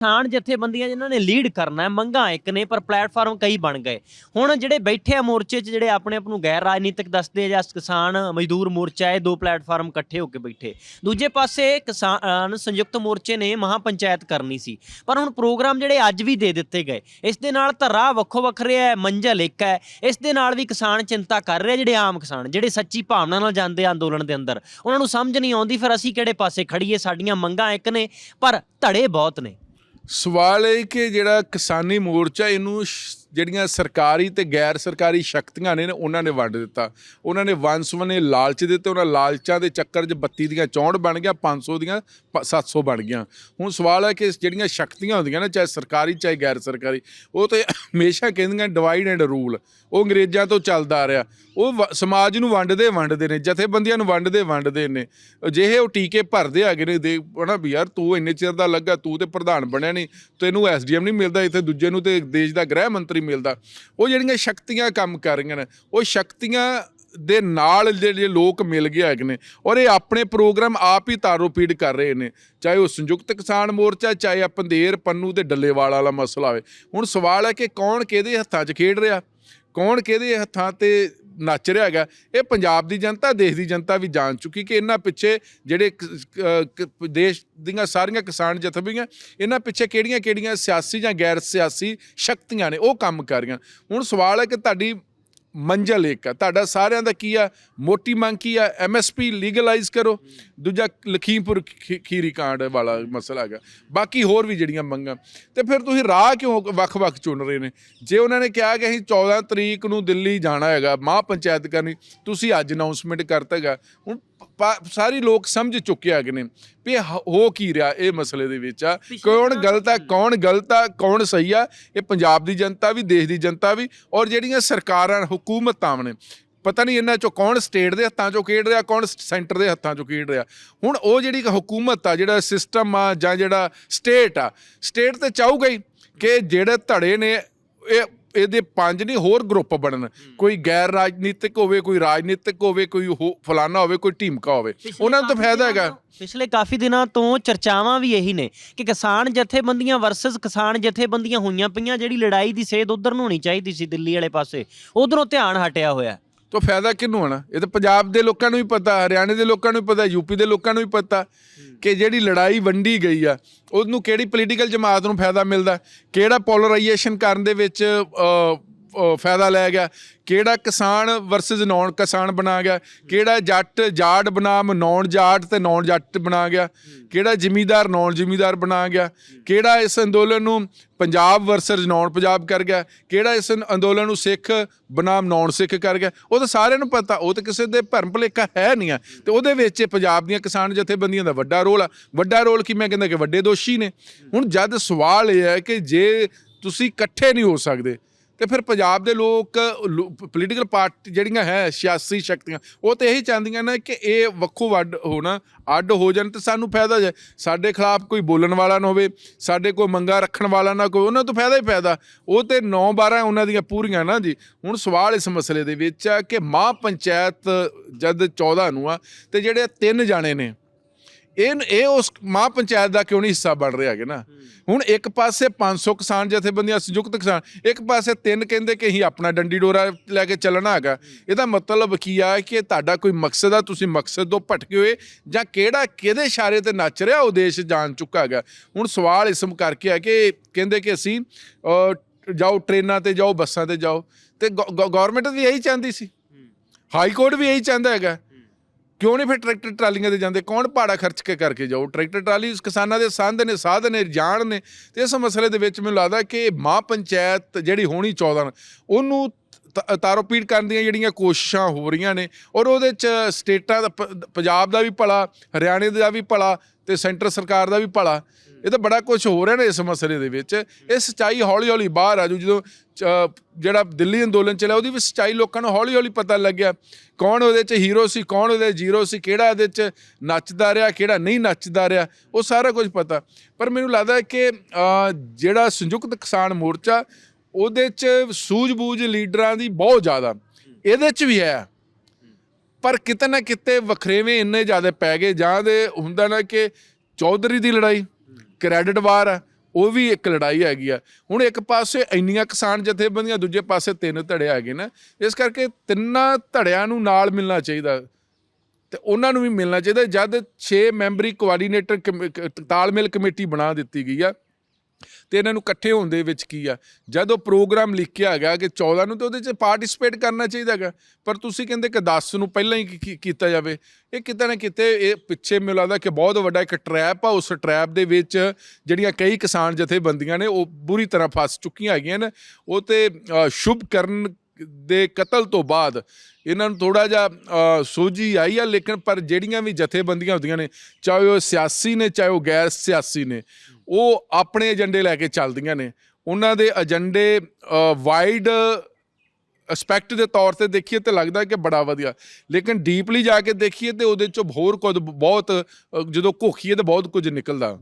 ਕਿਸਾਨ ਜਥੇਬੰਦੀਆਂ ਜਿਨ੍ਹਾਂ ਨੇ ਲੀਡ ਕਰਨਾ ਹੈ, ਮੰਗਾਂ ਇੱਕ ਨੇ, ਪਰ ਪਲੇਟਫਾਰਮ ਕਈ ਬਣ ਗਏ। ਹੁਣ ਜਿਹੜੇ ਬੈਠੇ ਆ ਮੋਰਚੇ 'ਚ, ਜਿਹੜੇ ਆਪਣੇ ਆਪ ਨੂੰ ਗੈਰ ਰਾਜਨੀਤਿਕ ਦੱਸਦੇ ਆ, ਜਾਂ ਕਿਸਾਨ ਮਜ਼ਦੂਰ ਮੋਰਚਾ ਇਹ ਦੋ ਪਲੇਟਫਾਰਮ ਇਕੱਠੇ ਹੋ ਕੇ ਬੈਠੇ। ਦੂਜੇ ਪਾਸੇ ਕਿਸਾਨ ਸੰਯੁਕਤ ਮੋਰਚੇ ਨੇ ਮਹਾ ਪੰਚਾਇਤ ਕਰਨੀ ਸੀ, ਪਰ ਹੁਣ ਪ੍ਰੋਗਰਾਮ ਜਿਹੜੇ ਅੱਜ ਵੀ ਦੇ ਦਿੱਤੇ ਗਏ, ਇਸ ਦੇ ਨਾਲ ਧਰਾ ਵੱਖੋ ਵੱਖਰੇ ਹੈ, ਮੰਜ਼ਲ ਇੱਕ ਹੈ, ਇਸ ਦੇ ਨਾਲ ਵੀ ਕਿਸਾਨ ਚਿੰਤਾ ਕਰ ਰਿਹਾ ਜਿਹੜੇ ਆਮ ਕਿਸਾਨ, ਜਿਹੜੇ ਸੱਚੀ ਭਾਵਨਾ ਨਾਲ ਜਾਂਦੇ ਆ ਅੰਦੋਲਨ ਦੇ ਅੰਦਰ। ਉਹਨਾਂ ਨੂੰ ਸਮਝ ਨਹੀਂ ਆਉਂਦੀ, ਫਿਰ ਅਸੀਂ ਕਿਹੜੇ ਪਾਸੇ ਖੜੀਏ ਸਾਡੀਆਂ ਮੰਗਾਂ ਇੱਕ ਨੇ, ਪਰ ਧੜੇ ਬਹੁਤ ਨੇ। ਸਵਾਲ ਇਹ ਕਿ ਜਿਹੜਾ ਕਿਸਾਨੀ ਮੋਰਚਾ ਇਹਨੂੰ ਸ਼- ਜਿਹੜੀਆਂ ਸਰਕਾਰੀ ਤੇ ਗੈਰ ਸਰਕਾਰੀ ਸ਼ਕਤੀਆਂ ਨੇ ਉਹਨਾਂ ਨੇ ਵੰਡ ਦਿੱਤਾ। ਉਹਨਾਂ ਨੇ ਵੰਸਵਨੇ ਲਾਲਚ ਦਿੱਤੇ, ਉਹਨਾਂ ਲਾਲਚਾਂ ਦੇ ਚੱਕਰ 'ਚ 32 ਦੀਆਂ 64 ਬਣ ਗਿਆ 500 ਦੀਆਂ ਪ- 700 ਬਣ ਗਈਆਂ। ਹੁਣ ਸਵਾਲ ਹੈ ਕਿ ਜਿਹੜੀਆਂ ਸ਼ਕਤੀਆਂ ਹੁੰਦੀਆਂ ਨੇ, ਚਾਹੇ ਸਰਕਾਰੀ, ਚਾਹੇ ਗੈਰ ਸਰਕਾਰੀ, ਉਹ ਤੇ ਹਮੇਸ਼ਾ ਕਹਿੰਦੀਆਂ ਡਿਵਾਈਡ ਐਂਡ ਰੂਲ ਉਹ ਅੰਗਰੇਜ਼ਾਂ ਤੋਂ ਚੱਲਦਾ ਆ ਰਿਹਾ। ਉਹ ਵ- ਸਮਾਜ ਨੂੰ ਵੰਡਦੇ ਵੰਡਦੇ ਨੇ, ਜਥੇਬੰਦੀਆਂ ਨੂੰ ਵੰਡਦੇ ਵੰਡਦੇ ਨੇ। ਅਜਿਹੇ ਉਹ ਟੀਕੇ ਭਰਦੇ ਹੈਗੇ ਨੇ, ਦੇ ਹਨਾ ਵੀ ਯਾਰ ਤੂੰ ਇੰਨੇ ਚਿਰ ਦਾ ਲੱਗਾ, ਤੂੰ ਤੇ ਪ੍ਰਧਾਨ ਬਣਿਆ ਨਹੀਂ ਤੈਨੂੰ ਐਸਡੀਐਮ ਨਹੀਂ ਮਿਲਦਾ, ਇੱਥੇ ਦੂਜੇ ਨੂੰ ਤੇ ਦੇਸ਼ ਦਾ ਗ੍ਰਹਿ ਮੰਤਰੀ ਮਿਲਦਾ। ਉਹ ਜਿਹੜੀਆਂ ਸ਼ਕਤੀਆਂ ਕੰਮ ਕਰ ਰਹੀਆਂ ਨੇ, ਉਹ ਸ਼ਕਤੀਆਂ ਦੇ ਨਾਲ ਜਿਹੜੇ ਲੋਕ ਮਿਲ ਗਏ ਹੈਗੇ ਨੇ, ਔਰ ਇਹ ਆਪਣੇ ਪ੍ਰੋਗਰਾਮ ਆਪ ਹੀ ਤਾਰੋ ਪੀੜ ਕਰ ਰਹੇ ਨੇ। ਚਾਹੇ ਉਹ ਸੰਯੁਕਤ ਕਿਸਾਨ ਮੋਰਚਾ, ਚਾਹੇ ਆ ਪੰਧੇਰ ਪੰਨੂ ਤੇ ਡੱਲੇਵਾਲ ਵਾਲਾ ਮਸਲਾ ਹੋਵੇ। ਹੁਣ ਸਵਾਲ ਹੈ ਕਿ ਕੌਣ ਕਿਹਦੇ ਹੱਥਾਂ 'ਚ ਖੇਡ ਰਿਹਾ? ਕੌਣ ਕਿਹਦੇ ਹੱਥਾਂ ਤੇ ਨੱਚ ਰਿਹਾ ਹੈਗਾ, ਇਹ ਪੰਜਾਬ ਦੀ ਜਨਤਾ, ਦੇਸ਼ ਦੀ ਜਨਤਾ ਵੀ ਜਾਣ ਚੁੱਕੀ ਕਿ ਇਹਨਾਂ ਪਿੱਛੇ ਜਿਹੜੇ ਦੇਸ਼ ਦੀਆਂ ਸਾਰੀਆਂ ਕਿਸਾਨ ਜਥੇਬੰਦੀਆਂ, ਇਹਨਾਂ ਪਿੱਛੇ ਕਿਹੜੀਆਂ-ਕਿਹੜੀਆਂ ਸਿਆਸੀ ਜਾਂ ਗੈਰ ਸਿਆਸੀ ਸ਼ਕਤੀਆਂ ਨੇ, ਉਹ ਕੰਮ ਕਰ ਰਹੀਆਂ। ਹੁਣ ਸਵਾਲ ਹੈ ਕਿ ਤੁਹਾਡੀ ਮੰਜ਼ਲ ਇੱਕ ਆ, ਤੁਹਾਡਾ ਸਾਰਿਆਂ ਦਾ ਕੀ ਆ? ਮੋਟੀ ਮੰਗ ਕੀ ਆ? ਐਮਐਸਪੀ ਲੀਗਲਾਈਜ਼ ਕਰੋ। ਦੂਜਾ ਲਖੀਮਪੁਰ ਖੀਰੀ ਕਾਂਡ ਵਾਲਾ ਮਸਲਾ ਹੈਗਾ। ਬਾਕੀ ਹੋਰ ਵੀ ਜਿਹੜੀਆਂ ਮੰਗਾਂ ਤੇ ਫਿਰ ਤੁਸੀਂ ਰਾਹ ਕਿਉਂ ਵੱਖ-ਵੱਖ ਚੁਣ ਰਹੇ ਨੇ? ਜੇ ਉਹਨਾਂ ਨੇ ਕਿਹਾ ਕਿ ਅਸੀਂ 14 ਤਰੀਕ ਨੂੰ ਦਿੱਲੀ ਜਾਣਾ ਹੈਗਾ ਮਹਾ ਪੰਚਾਇਤ ਕਰਨੀ ਤੁਸੀਂ ਅੱਜ ਅਨਾਉਂਸਮੈਂਟ ਕਰਤਾ ਹੈਗਾ ਹੁਣ ਸਾਰੀ ਲੋਕ ਸਮਝ ਚੁੱਕੇ ਹੈਗੇ ਨੇ ਵੀ ਹੋ ਕੀ ਰਿਹਾ ਇਹ ਮਸਲੇ ਦੇ ਵਿੱਚ ਆ। ਕੌਣ ਗਲਤ ਆ ਕੌਣ ਗਲਤ ਆ ਕੌਣ ਸਹੀ ਆ ਇਹ ਪੰਜਾਬ ਦੀ ਜਨਤਾ ਵੀ ਦੇਸ਼ ਦੀ ਜਨਤਾ ਵੀ ਔਰ ਜਿਹੜੀਆਂ ਸਰਕਾਰਾਂ ਹਕੂਮਤਾਂ ਨੇ ਪਤਾ ਨਹੀਂ ਇਹਨਾਂ ਚੋਂ ਕੌਣ ਸਟੇਟ ਦੇ ਹੱਥਾਂ ਚੋਂ ਖੇਡ ਰਿਹਾ ਕੌਣ ਸੈਂਟਰ ਦੇ ਹੱਥਾਂ ਚੋਂ ਖੇਡ ਰਿਹਾ। ਹੁਣ ਉਹ ਜਿਹੜੀ ਹਕੂਮਤ ਆ ਜਿਹੜਾ ਸਿਸਟਮ ਆ ਜਾਂ ਜਿਹੜਾ ਸਟੇਟ ਆ ਸਟੇਟ ਤੇ ਚਾਹੂਗਾ ਹੀ ਕਿ ਜਿਹੜੇ ਧੜੇ ਨੇ ਇਹ ਇਹਦੇ ਪੰਜ ਨਹੀਂ ਹੋਰ ਗਰੁੱਪ ਬਣਨ। ਕੋਈ ਗੈਰ ਰਾਜਨੀਤਿਕ ਹੋਵੇ ਕੋਈ ਰਾਜਨੀਤਿਕ ਹੋਵੇ ਕੋਈ ਫਲਾਨਾ ਹੋਵੇ ਕੋਈ ਢੀਮਕਾ ਹੋਵੇ। ਉਹਨਾਂ ਨੂੰ ਤਾਂ ਫਾਇਦਾ ਹੈਗਾ। ਪਿਛਲੇ ਕਾਫੀ ਦਿਨਾਂ ਤੋਂ ਚਰਚਾਵਾਂ ਵੀ ਇਹੀ ਨੇ ਕਿ ਕਿਸਾਨ ਜਥੇਬੰਦੀਆਂ ਵਰਸਸ ਕਿਸਾਨ ਜਥੇਬੰਦੀਆਂ ਹੋਈਆਂ ਪਈਆਂ ਜਿਹੜੀ ਲੜਾਈ ਦੀ ਸੇਧ ਉਧਰ ਨੂੰ ਹੋਣੀ ਚਾਹੀਦੀ ਸੀ ਦਿੱਲੀ ਵਾਲੇ ਪਾਸੇ। ਉਧਰੋਂ ਧਿਆਨ ਹਟਿਆ ਹੋਇਆ। ਤਾਂ ਫਾਇਦਾ ਕਿਹਨੂੰ ਹੋਣਾ? ਇਹ ਤਾਂ ਪੰਜਾਬ ਦੇ ਲੋਕਾਂ ਨੂੰ ਵੀ ਪਤਾ, ਹਰਿਆਣੇ ਦੇ ਲੋਕਾਂ ਨੂੰ ਵੀ ਪਤਾ ਯੂਪੀ ਦੇ ਲੋਕਾਂ ਨੂੰ ਵੀ ਪਤਾ ਕਿ ਜਿਹੜੀ ਲੜਾਈ ਵੰਡੀ ਗਈ ਆ, ਉਹਨੂੰ ਕਿਹੜੀ ਪੋਲੀਟੀਕਲ ਜਮਾਤ ਨੂੰ ਫਾਇਦਾ ਮਿਲਦਾ? ਕਿਹੜਾ ਪੋਲਰਾਈਜੇਸ਼ਨ ਕਰਨ ਦੇ ਵਿੱਚ ਫਾਇਦਾ ਲੈ ਗਿਆ। ਕਿਹੜਾ ਕਿਸਾਨ ਵਰਸਸ ਨੌਨ ਕਿਸਾਨ ਬਣਾ ਗਿਆ? ਕਿਹੜਾ ਜੱਟ ਜਾਟ ਬਨਾਮ ਨੌਨ ਜਾਟ ਤੇ ਨੌਨ ਜੱਟ ਬਣਾ ਗਿਆ? ਕਿਹੜਾ ਜ਼ਿਮੀਦਾਰ ਨੌਨ ਜ਼ਿਮੀਦਾਰ ਬਣਾ ਗਿਆ? ਕਿਹੜਾ ਇਸ ਅੰਦੋਲਨ ਨੂੰ ਪੰਜਾਬ ਵਰਸਸ ਨੌਨ ਪੰਜਾਬ ਕਰ ਗਿਆ? ਕਿਹੜਾ ਇਸ ਅੰਦੋਲਨ ਨੂੰ ਸਿੱਖ ਬਨਾਮ ਨੌਨ ਸਿੱਖ ਕਰ ਗਿਆ? ਉਹ ਤਾਂ ਸਾਰਿਆਂ ਨੂੰ ਪਤਾ, ਉਹ ਤਾਂ ਕਿਸੇ ਦੇ ਭਰਮ ਭੁਲੇਖਾ ਹੈ ਨਹੀਂ ਆ। ਤੇ ਉਹਦੇ ਵਿੱਚ ਪੰਜਾਬ ਦੀਆਂ ਕਿਸਾਨ ਜਥੇਬੰਦੀਆਂ ਦਾ ਵੱਡਾ ਰੋਲ ਆ। ਵੱਡਾ ਰੋਲ ਕੀ ਮੈਂ ਕਹਿੰਦਾ ਕਿ ਵੱਡੇ ਦੋਸ਼ੀ ਨੇ। ਹੁਣ ਜਦ ਸਵਾਲ ਇਹ ਹੈ ਕਿ ਜੇ ਤੁਸੀਂ ਇਕੱਠੇ ਨਹੀਂ ਹੋ ਸਕਦੇ ਤੇ ਫਿਰ ਪੰਜਾਬ ਦੇ ਲੋਕ ਪੋਲੀਟੀਕਲ ਪਾਰਟੀ ਜਿਹੜੀਆਂ ਹੈ, ਸਿਆਸੀ ਸ਼ਕਤੀਆਂ, ਉਹ ਤੇ ਇਹੀ ਚਾਹੁੰਦੀਆਂ ਨੇ ਕਿ ਇਹ ਵੱਖੋ ਵੱਡ ਹੋਣਾ, ਅੱਡ ਹੋ ਜਾਣ ਤੇ ਸਾਨੂੰ ਫਾਇਦਾ ਜਾਏ ਸਾਡੇ ਖਿਲਾਫ ਕੋਈ ਬੋਲਣ ਵਾਲਾ ਨਾ ਹੋਵੇ, ਸਾਡੇ ਕੋਈ ਮੰਗਾ ਰੱਖਣ ਵਾਲਾ ਨਾ ਕੋਈ, ਉਹਨਾਂ ਤੋਂ ਫਾਇਦਾ ਹੀ ਫਾਇਦਾ। ਉਹ ਤੇ 9 12 ਉਹਨਾਂ ਦੀਆਂ ਪੂਰੀਆਂ ਨਾ ਜੀ। ਹੁਣ ਸਵਾਲ ਇਸ ਮਸਲੇ ਦੇ ਵਿੱਚ ਆ ਕਿ ਮਾਂ ਪੰਚਾਇਤ ਜਦ 14 ਨੂੰ ਆ, ਤੇ ਜਿਹੜੇ ਤਿੰਨ ਜਾਣੇ ਨੇ ਇਹ ਇਹ ਉਸ ਮਾਂ ਪੰਚਾਇਤ ਦਾ ਕਿਉਂ ਨਹੀਂ ਹਿੱਸਾ ਬਣ ਰਿਹਾ ਹੈਗੇ ਨਾ? ਹੁਣ ਇੱਕ ਪਾਸੇ 500 ਕਿਸਾਨ ਜਥੇਬੰਦੀਆਂ ਸੰਯੁਕਤ ਕਿਸਾਨ ਇੱਕ ਪਾਸੇ ਤਿੰਨ ਕਹਿੰਦੇ ਕਿ ਅਸੀਂ ਆਪਣਾ ਡੰਡੀ ਡੋਰਾ ਲੈ ਕੇ ਚੱਲਣਾ ਹੈਗਾ। ਇਹਦਾ ਮਤਲਬ ਕੀ ਆ ਕਿ ਤੁਹਾਡਾ ਕੋਈ ਮਕਸਦ ਆ ਤੁਸੀਂ ਮਕਸਦ ਤੋਂ ਭਟਕੇ ਹੋਏ ਜਾਂ ਕਿਹੜਾ ਕਿਹਦੇ ਇਸ਼ਾਰੇ ਤੇ ਨੱਚ ਰਿਹਾ ਉਹ ਦੇਸ਼ ਜਾਣ ਚੁੱਕਾ ਹੈਗਾ? ਹੁਣ ਸਵਾਲ ਇਸ ਕਰਕੇ ਆ ਕਿ ਕਹਿੰਦੇ ਕਿ ਅਸੀਂ ਜਾਓ ਟ੍ਰੇਨਾਂ ਤੇ ਜਾਓ ਬੱਸਾਂ ਤੇ ਜਾਓ। ਤੇ ਗਵਰਨਮੈਂਟ ਵੀ ਇਹੀ ਚਾਹੁੰਦੀ ਸੀ। ਹਾਈ ਕੋਰਟ ਵੀ ਇਹੀ ਚਾਹੁੰਦਾ ਹੈਗਾ। ਕਿਉਂ ਨਹੀਂ ਫਿਰ ਟਰੈਕਟਰ ਟਰਾਲੀਆਂ ਤੇ ਜਾਂਦੇ? ਕੌਣ ਭਾੜਾ ਖਰਚ ਕੇ ਕਰਕੇ ਜਾਓ ਟਰੈਕਟਰ ਟਰਾਲੀ ਕਿਸਾਨਾਂ ਦੇ ਸੰਦ ਨੇ, ਸਾਧ ਨੇ, ਜਾਣ ਨੇ। ਤੇ ਇਸ ਮਸਲੇ ਦੇ ਵਿੱਚ ਮੈਨੂੰ ਲੱਗਦਾ ਕਿ ਮਾਂ ਪੰਚਾਇਤ ਜਿਹੜੀ ਹੋਣੀ 14 ਉਹਨੂੰ ਤ- ਤਾਰੋ ਪੀੜ ਕਰਨ ਦੀਆਂ ਜਿਹੜੀਆਂ ਕੋਸ਼ਿਸ਼ਾਂ ਹੋ ਰਹੀਆਂ ਨੇ ਔਰ ਉਹਦੇ ਚ ਸਟੇਟਾਂ ਦਾ ਪ- ਪੰਜਾਬ ਦਾ ਵੀ ਭਲਾ, ਹਰਿਆਣੇ ਦਾ ਵੀ ਭਲਾ ਤੇ ਸੈਂਟਰ ਸਰਕਾਰ ਦਾ ਵੀ ਭਲਾ। ਇਹ ਤਾਂ ਬੜਾ ਕੁਝ ਹੋ ਰਿਹਾ ਨੇ ਇਸ ਮਸਲੇ ਦੇ ਵਿੱਚ। ਇਹ ਸਚਾਈ ਹੌਲੀ ਹੌਲੀ ਬਾਹਰ ਆ ਜੂ ਜਦੋਂ ਚ- ਜਿਹੜਾ ਦਿੱਲੀ ਅੰਦੋਲਨ ਚੱਲਿਆ, ਉਹਦੀ ਵੀ ਸਚਾਈ ਲੋਕਾਂ ਨੂੰ ਹੌਲੀ ਹੌਲੀ ਪਤਾ ਲੱਗਿਆ ਕੌਣ ਉਹਦੇ ਚ ਹੀਰੋ ਸੀ, ਕੌਣ ਉਹਦੇ ਜ਼ੀਰੋ ਸੀ, ਕਿਹੜਾ ਇਹਦੇ ਚ ਨੱਚਦਾ ਰਿਹਾ, ਕਿਹੜਾ ਨਹੀਂ ਨੱਚਦਾ ਰਿਹਾ, ਉਹ ਸਾਰਾ ਕੁਝ ਪਤਾ। ਪਰ ਮੈਨੂੰ ਲੱਗਦਾ ਕਿ ਜਿਹੜਾ ਸੰਯੁਕਤ ਕਿਸਾਨ ਮੋਰਚਾ, ਉਹਦੇ ਚ ਸੂਝ-ਬੂਝ ਲੀਡਰਾਂ ਦੀ ਬਹੁਤ ਜ਼ਿਆਦਾ। ਇਹਦੇ ਚ ਵੀ ਹੈ। ਪਰ ਕਿਤੇ ਨਾ ਕਿਤੇ ਵਖਰੇਵੇਂ ਇੰਨੇ ਜ਼ਿਆਦਾ ਪੈ ਗਏ, ਜਾਂ ਦੇ ਹੁੰਦਾ ਨਾ ਕਿ ਚੌਧਰੀ ਦੀ ਲੜਾਈ। ਕ੍ਰੈਡਿਟ ਵਾਰ ਆ, ਉਹ ਵੀ ਇੱਕ ਲੜਾਈ ਹੈਗੀ ਆ। ਹੁਣ ਇੱਕ ਪਾਸੇ ਇੰਨੀਆਂ ਕਿਸਾਨ ਜਥੇਬੰਦੀਆਂ, ਦੂਜੇ ਪਾਸੇ ਤਿੰਨ ਧੜੇ ਹੈਗੇ ਨਾ। ਇਸ ਕਰਕੇ ਤਿੰਨਾਂ ਧੜਿਆਂ ਨੂੰ ਨਾਲ ਮਿਲਣਾ ਚਾਹੀਦਾ। ਤੇ ਉਹਨਾਂ ਨੂੰ ਵੀ ਮਿਲਣਾ ਚਾਹੀਦਾ। ਜਦ 6 ਮੈਂਬਰੀ ਕੋਆਰਡੀਨੇਟਰ ਕਮੇ- ਤਾਲਮੇਲ ਕਮੇਟੀ ਬਣਾ ਦਿੱਤੀ ਗਈ ਆ ਤੇ ਇਹਨਾਂ ਨੂੰ ਇਕੱਠੇ ਹੋਣ ਦੇ ਵਿੱਚ ਕੀ ਆ? ਜਦ ਉਹ ਪ੍ਰੋਗਰਾਮ ਲਿਖਿਆ ਹੈਗਾ ਕਿ 14 ਨੂੰ ਤੇ ਉਹਦੇ 'ਚ ਪਾਰਟਿਸਿਪੇਟ ਕਰਨਾ ਚਾਹੀਦਾ ਹੈਗਾ। ਪਰ ਤੁਸੀਂ ਕਹਿੰਦੇ ਕਿ 10 ਨੂੰ ਪਹਿਲਾਂ ਹੀ ਕੀ- ਕੀ- ਕੀਤਾ ਜਾਵੇ। ਇਹ ਕਿਤੇ ਨਾ ਕਿਤੇ ਇਹ ਪਿੱਛੇ ਮੈਨੂੰ ਲੱਗਦਾ ਕਿ ਬਹੁਤ ਵੱਡਾ ਇੱਕ ਟਰੈਪ ਆ। ਉਸ ਟਰੈਪ ਦੇ ਵਿੱਚ ਜਿਹੜੀਆਂ ਕਈ ਕਿਸਾਨ ਜਥੇਬੰਦੀਆਂ ਨੇ, ਉਹ ਬੁਰੀ ਤਰ੍ਹਾਂ ਫਸ ਚੁੱਕੀਆਂ ਹੈਗੀਆਂ ਨੇ। ਉਹ ਤੇ ਸ਼ੁਭ ਕਰਨ ਦੇ ਕਤਲ ਤੋਂ ਬਾਅਦ ਇਹਨਾਂ ਨੂੰ ਥੋੜਾ ਜਿਹਾ ਸੋਝੀ ਆਈ ਆ। ਲੇਕਿਨ ਪਰ ਜਿਹੜੀਆਂ ਵੀ ਜਥੇਬੰਦੀਆਂ ਹੁੰਦੀਆਂ ਨੇ, ਚਾਹੇ ਉਹ ਸਿਆਸੀ ਨੇ, ਚਾਹੇ ਉਹ ਗੈਰ ਸਿਆਸੀ ਨੇ ਉਹ ਆਪਣੇ ਏਜੰਡੇ ਲੈ ਕੇ ਚੱਲਦੀਆਂ ਨੇ। ਉਹਨਾਂ ਦੇ ਏਜੰਡੇ ਵਾਈਡ ਐਸਪੈਕਟ ਦੇ ਤੌਰ ਤੇ ਦੇਖੀਏ ਤੇ ਲੱਗਦਾ ਕਿ ਬੜਾ ਵਧੀਆ। ਲੇਕਿਨ ਡੀਪਲੀ ਜਾ ਕੇ ਦੇਖੀਏ ਤੇ ਉਹਦੇ ਚੋਂ ਹੋਰ ਕੁਝ ਬਹੁਤ ਜਦੋਂ ਘੋਖੀਏ ਤੇ ਬਹੁਤ ਕੁਝ ਨਿਕਲਦਾ।